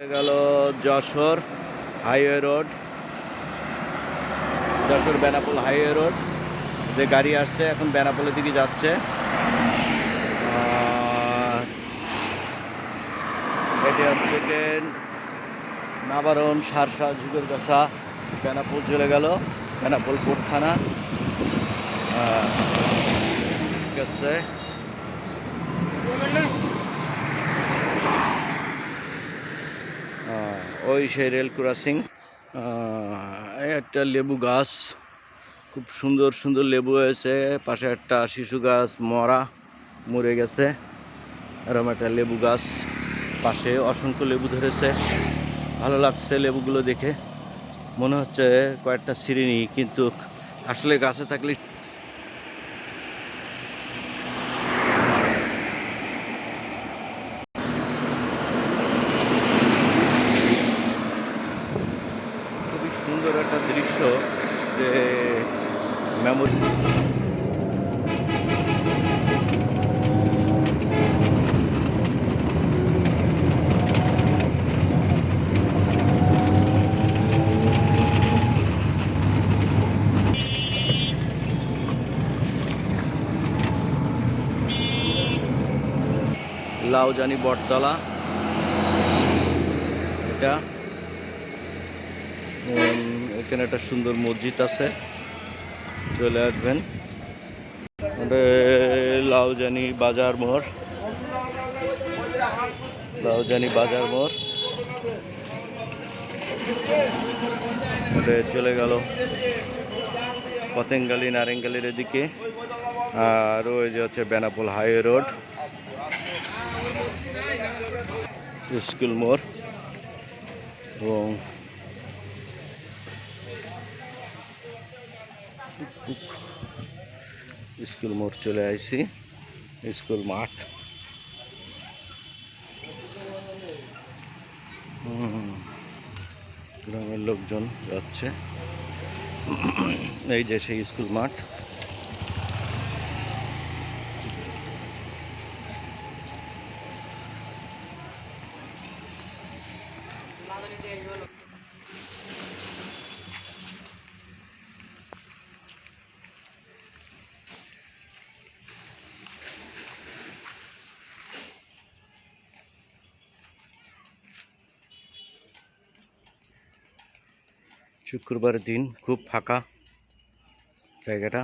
গেল Jessore highway road. Jessore Benapole highway road. যে গাড়ি আসছে, এখন বেনাপোলের দিকে যাচ্ছে। এটি হচ্ছে গিয়ে নাবারণ সারসা যুগের গাছা বেনাপোল চলে গেল, বেনাপোল কোট থানা ঠিক আছে। ওই সেই রেল ক্রসিং। একটা লেবু গাছ, খুব সুন্দর সুন্দর লেবু হয়েছে। পাশে একটা শিশু গাছ, মরা, মরে গেছে। এরকম একটা লেবু গাছ পাশে অসংখ্য লেবু ধরেছে। ভালো লাগছে লেবুগুলো দেখে। মনে হচ্ছে কয়েকটা সিরিনি কিন্তু আসলে গাছে থাকলে খুবই সুন্দর একটা দৃশ্য যে মেমোরি লাউজানি বটতলা। এটা। এখানে একটা সুন্দর মসজিদ আছে। চলে আসবেন। লাউজানি বাজার মোড়। লাউজানি বাজার মোড়। চলে গেল পতেঙ্গালি নারেঙ্গালির এদিকে। আর ওই যে হচ্ছে বেনাপোল হাইওয়ে রোড। স্কুল মোড়। এবং স্কুল মোড় চলে আইছি স্কুল মাঠ। গ্রামের লোকজন যাচ্ছে। এই যে সেই স্কুল মাঠ। শুক্রবার দিন খুব ফাঁকা জায়গাটা।